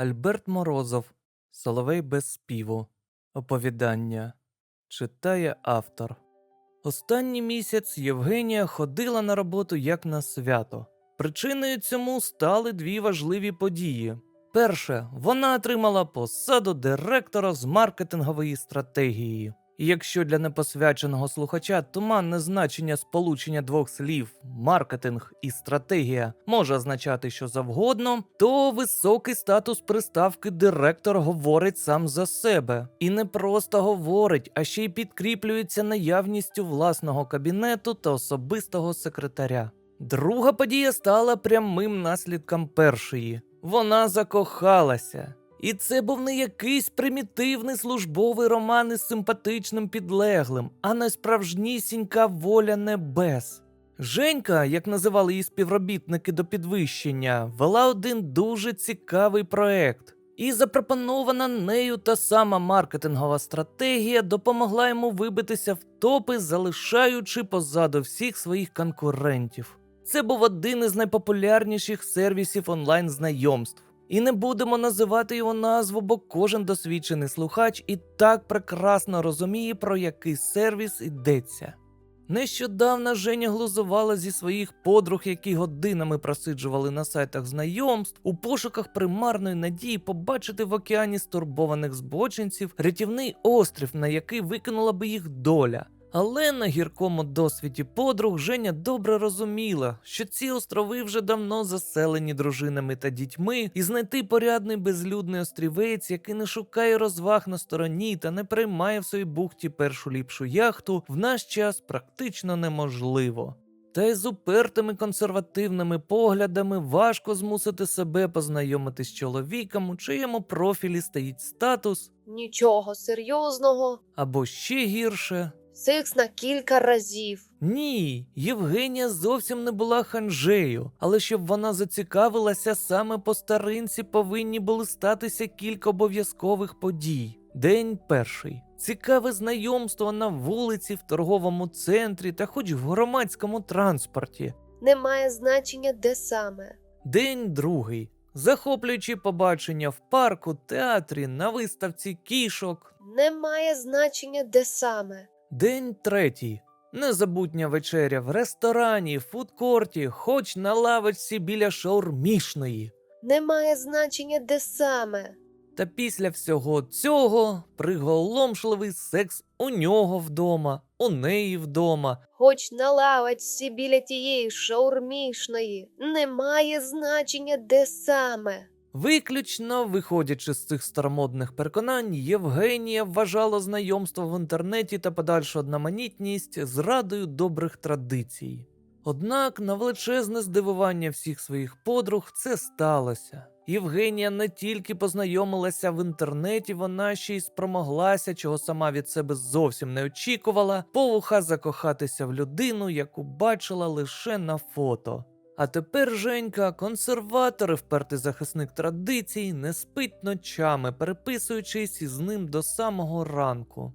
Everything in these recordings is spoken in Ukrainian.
Альберт Морозов. Соловей без співу. Оповідання. Читає автор. Останній місяць Євгенія ходила на роботу як на свято. Причиною цьому стали дві важливі події. Перше, вона отримала посаду директора з маркетингової стратегії. Якщо для непосвяченого слухача туманне значення сполучення двох слів маркетинг і стратегія може означати що завгодно, то високий статус приставки директор говорить сам за себе. І не просто говорить, а ще й підкріплюється наявністю власного кабінету та особистого секретаря. Друга подія стала прямим наслідком першої. Вона закохалася. І це був не якийсь примітивний службовий роман із симпатичним підлеглим, а найсправжнісінька воля небес. Женька, як називали її співробітники до підвищення, вела один дуже цікавий проект. І запропонована нею та сама маркетингова стратегія допомогла йому вибитися в топи, залишаючи позаду всіх своїх конкурентів. Це був один із найпопулярніших сервісів онлайн знайомств. І не будемо називати його назву, бо кожен досвідчений слухач і так прекрасно розуміє, про який сервіс йдеться. Нещодавно Женя глузувала зі своїх подруг, які годинами просиджували на сайтах знайомств, у пошуках примарної надії побачити в океані стурбованих збочинців рятівний острів, на який викинула би їх доля. Але на гіркому досвіді подруг Женя добре розуміла, що ці острови вже давно заселені дружинами та дітьми, і знайти порядний безлюдний острівець, який не шукає розваг на стороні та не приймає в своїй бухті першу ліпшу яхту, в наш час практично неможливо. Та й з упертими консервативними поглядами важко змусити себе познайомити з чоловіком, у чиєму профілі стоїть статус, Нічого серйозного. або ще гірше Секс на кілька разів. Ні, Євгенія зовсім не була ханжею, але щоб вона зацікавилася саме по старинці, повинні були статися кілька обов'язкових подій. День перший. Цікаве знайомство на вулиці, в торговому центрі та хоч в громадському транспорті. Немає значення, де саме. День другий. Захоплюючі побачення в парку, театрі, на виставці кішок. Немає значення, де саме. День третій. Незабутня вечеря в ресторані, фудкорті, хоч на лавочці біля шаурмішної. Немає значення, де саме. Та після всього цього приголомшливий секс у нього вдома, у неї вдома. Хоч на лавочці біля тієї шаурмішної. Немає значення, де саме. Виключно виходячи з цих старомодних переконань, Євгенія вважала знайомство в інтернеті та подальшу одноманітність зрадою добрих традицій. Однак, на величезне здивування всіх своїх подруг, це сталося. Євгенія не тільки познайомилася в інтернеті, вона ще й спромоглася, чого сама від себе зовсім не очікувала, повуха закохатися в людину, яку бачила лише на фото. А тепер Женька, консерватор і впертий захисник традицій, не спить ночами, переписуючись із ним до самого ранку.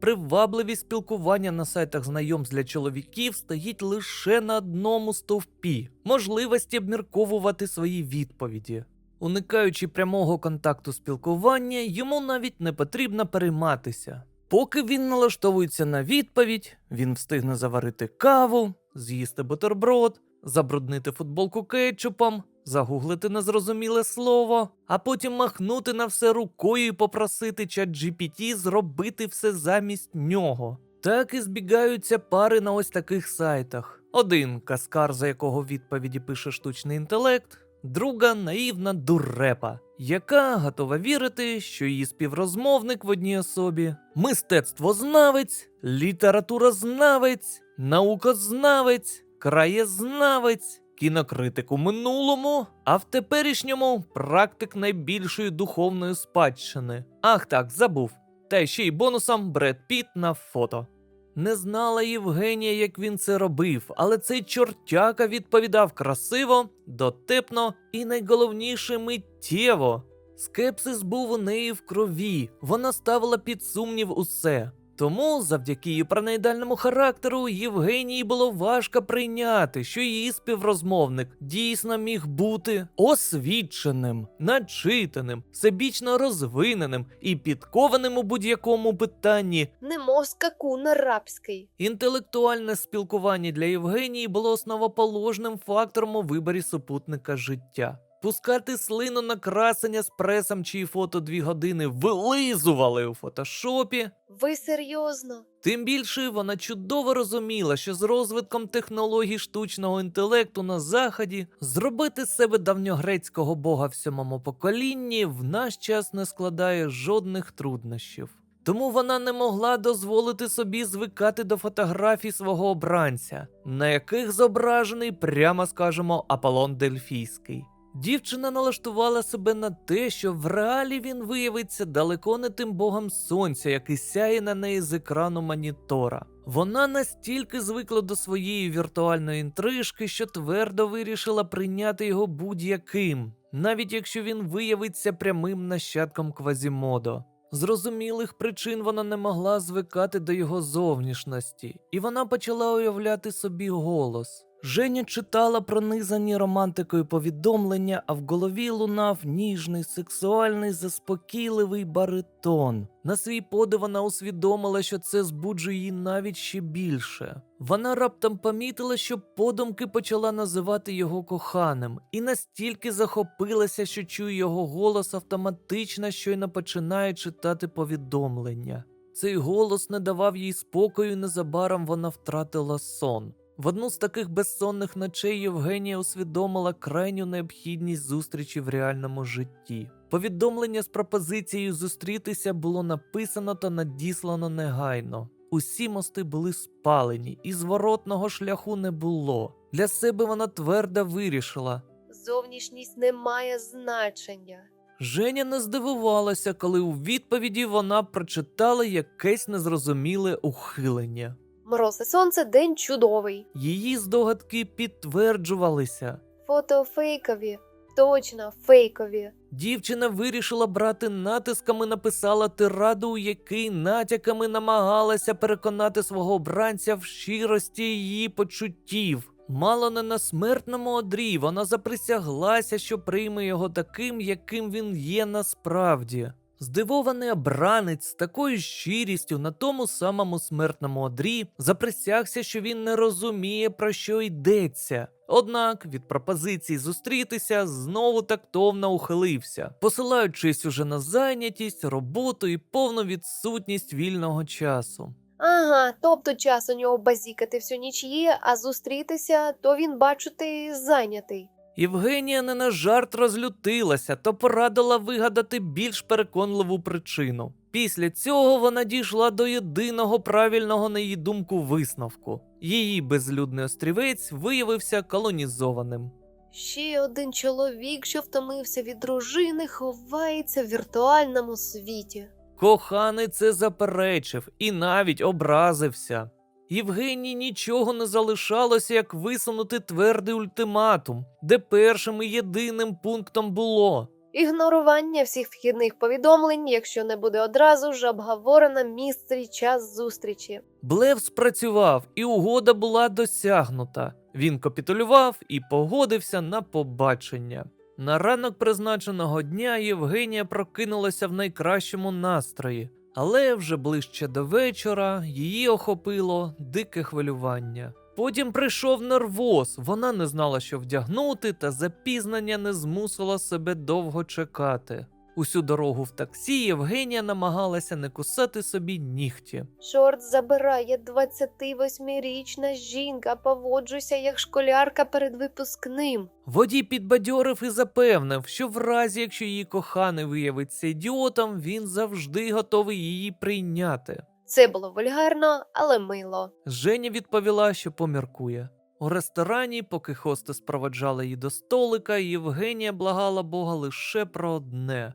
Привабливість спілкування на сайтах знайомств для чоловіків стоїть лише на одному стовпі можливості обмірковувати свої відповіді. Уникаючи прямого контакту спілкування, йому навіть не потрібно перейматися. Поки він налаштовується на відповідь, він встигне заварити каву, з'їсти бутерброд, забруднити футболку кетчупом, загуглити незрозуміле слово, а потім махнути на все рукою і попросити чат GPT зробити все замість нього. Так і збігаються пари на ось таких сайтах. Один каскар, за якого відповіді пише штучний інтелект, друга наївна дурепа, яка готова вірити, що її співрозмовник в одній особі мистецтвознавець, літературознавець, наукознавець, краєзнавець, кінокритик у минулому, а в теперішньому практик найбільшої духовної спадщини. Ах так, забув. Та ще й бонусом Бред Піт на фото. Не знала Євгенія, як він це робив, але цей чортяка відповідав красиво, дотепно і найголовніше миттєво. Скепсис був у неї в крові, вона ставила під сумнів усе. Тому, завдяки її параноїдальному характеру, Євгенії було важко прийняти, що її співрозмовник дійсно міг бути освіченим, начитаним, всебічно розвиненим і підкованим у будь-якому питанні. Немов скакун арабський. Інтелектуальне спілкування для Євгенії було основоположним фактором у виборі супутника життя. Пускати слину на красення з пресом, чиї фото дві години вилизували у фотошопі. Ви серйозно? Тим більше вона чудово розуміла, що з розвитком технологій штучного інтелекту на заході зробити з себе давньогрецького бога в сьомому поколінні в наш час не складає жодних труднощів. Тому вона не могла дозволити собі звикати до фотографій свого обранця, на яких зображений, прямо скажемо, Аполлон Дельфійський. Дівчина налаштувала себе на те, що в реалі він виявиться далеко не тим богом сонця, який сяє на неї з екрану монітора. Вона настільки звикла до своєї віртуальної інтрижки, що твердо вирішила прийняти його будь-яким, навіть якщо він виявиться прямим нащадком Квазімодо. Зрозумілих причин вона не могла звикати до його зовнішності, і вона почала уявляти собі голос. Женя читала пронизані романтикою повідомлення, а в голові лунав ніжний, сексуальний, заспокійливий баритон. На свій подив вона усвідомила, що це збуджує її навіть ще більше. Вона раптом помітила, що подумки почала називати його коханим, і настільки захопилася, що чує його голос автоматично, щойно починає читати повідомлення. Цей голос не давав їй спокою, і незабаром вона втратила сон. В одну з таких безсонних ночей Євгенія усвідомила крайню необхідність зустрічі в реальному житті. Повідомлення з пропозицією зустрітися було написано та надіслано негайно. Усі мости були спалені, і зворотного шляху не було. Для себе вона твердо вирішила. Зовнішність не має значення. Женя не здивувалася, коли у відповіді вона прочитала якесь незрозуміле ухилення. Мороз і сонце день чудовий. Її здогадки підтверджувалися. Фото фейкові. Точно, фейкові. Дівчина вирішила брати натисками, написала тираду, у якій натяками намагалася переконати свого обранця в щирості її почуттів. Мало не на смертному одрі вона заприсяглася, що прийме його таким, яким він є насправді. Здивований обранець з такою щирістю на тому самому смертному одрі заприсягся, що він не розуміє, про що йдеться. Однак від пропозиції зустрітися знову тактовно ухилився, посилаючись уже на зайнятість, роботу і повну відсутність вільного часу. Ага, тобто час у нього базікати всю ніч є, а зустрітися, то він, бачити, зайнятий. Євгенія не на жарт розлютилася, то порадила вигадати більш переконливу причину. Після цього вона дійшла до єдиного правильного на її думку висновку. Її безлюдний острівець виявився колонізованим. Ще один чоловік, що втомився від дружини, ховається в віртуальному світі. Коханий це заперечив і навіть образився. Євгенії нічого не залишалося, як висунути твердий ультиматум, де першим і єдиним пунктом було Ігнорування всіх вхідних повідомлень, якщо не буде одразу ж обговорено місце і час зустрічі. Блев спрацював, і угода була досягнута. Він капітулював і погодився на побачення. На ранок призначеного дня Євгенія прокинулася в найкращому настрої, але вже ближче до вечора її охопило дике хвилювання. Потім прийшов нервоз, вона не знала, що вдягнути, та запізнення не змусила себе довго чекати. Усю дорогу в таксі Євгенія намагалася не кусати собі нігті. Чорт забирає 28-річна жінка, поводжуся як школярка перед випускним. Водій підбадьорив і запевнив, що в разі, якщо її коханий виявиться ідіотом, він завжди готовий її прийняти. Це було вульгарно, але мило. Женя відповіла, що поміркує. У ресторані, поки хостес проведжала її до столика, Євгенія благала Бога лише про одне.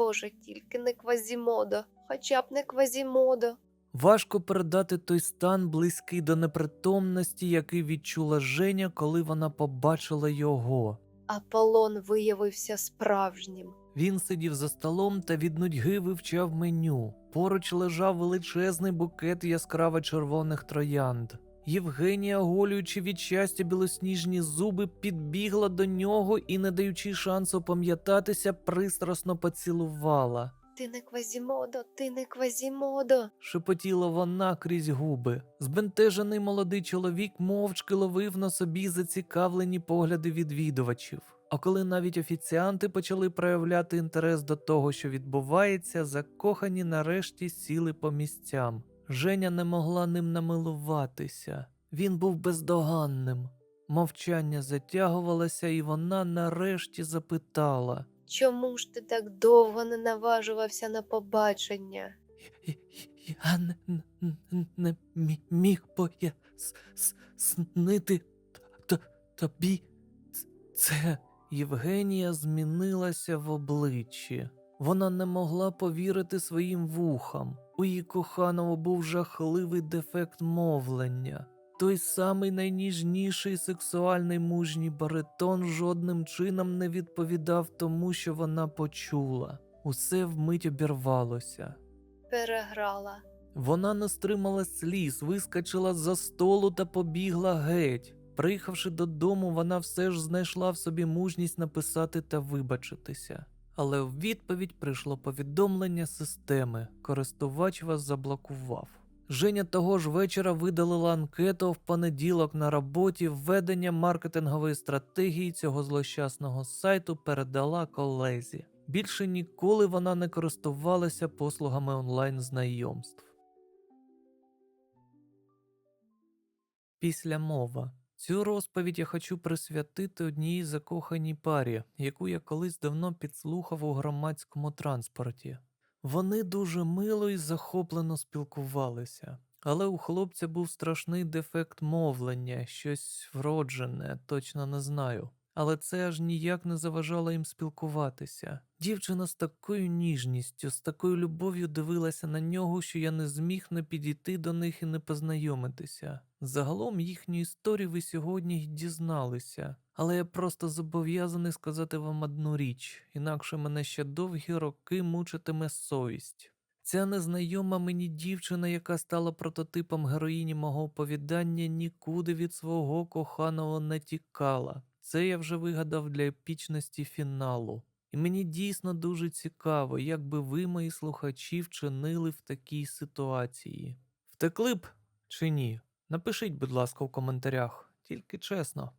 Боже, тільки не квазімодо, хоча б не квазімодо. Важко передати той стан, близький до непритомності, який відчула Женя, коли вона побачила його. Аполлон виявився справжнім. Він сидів за столом та від нудьги вивчав меню. Поруч лежав величезний букет яскраво червоних троянд. Євгенія, оголюючи від щастя білосніжні зуби, підбігла до нього і, не даючи шансу пам'ятатися, пристрасно поцілувала. Ти не квазімодо, ти не квазімодо. Шепотіла вона крізь губи. Збентежений молодий чоловік мовчки ловив на собі зацікавлені погляди відвідувачів. А коли навіть офіціанти почали проявляти інтерес до того, що відбувається, закохані нарешті сіли по місцям. Женя не могла ним намилуватися. Він був бездоганним. Мовчання затягувалося, і вона нарешті запитала. Чому ж ти так довго не наважувався на побачення? Я- не, не міг пояснити тобі це. Євгенія змінилася в обличчі. Вона не могла повірити своїм вухам. У її коханого був жахливий дефект мовлення. Той самий найніжніший сексуальний мужній баритон жодним чином не відповідав тому, що вона почула. Усе вмить обірвалося. Переграла. Вона не стримала сліз, вискочила з-за столу та побігла геть. Приїхавши додому, вона все ж знайшла в собі мужність написати та вибачитися. Але в відповідь прийшло повідомлення системи: користувач вас заблокував. Женя того ж вечора видалила анкету в понеділок на роботі. Введення маркетингової стратегії цього злощасного сайту передала колезі. Більше ніколи вона не користувалася послугами онлайн знайомств. Після мова. Цю розповідь я хочу присвятити одній закоханій парі, яку я колись давно підслухав у громадському транспорті. Вони дуже мило і захоплено спілкувалися, але у хлопця був страшний дефект мовлення, щось вроджене, точно не знаю. Але це аж ніяк не заважало їм спілкуватися. Дівчина з такою ніжністю, з такою любов'ю дивилася на нього, що я не зміг не підійти до них і не познайомитися. Загалом їхню історію ви сьогодні й дізналися, але я просто зобов'язаний сказати вам одну річ, інакше мене ще довгі роки мучитиме совість. Ця незнайома мені дівчина, яка стала прототипом героїні мого оповідання, нікуди від свого коханого не тікала. Це я вже вигадав для епічності фіналу. І мені дійсно дуже цікаво, як би ви, мої слухачі, вчинили в такій ситуації. Втекли б чи ні? Напишіть, будь ласка, в коментарях, тільки чесно.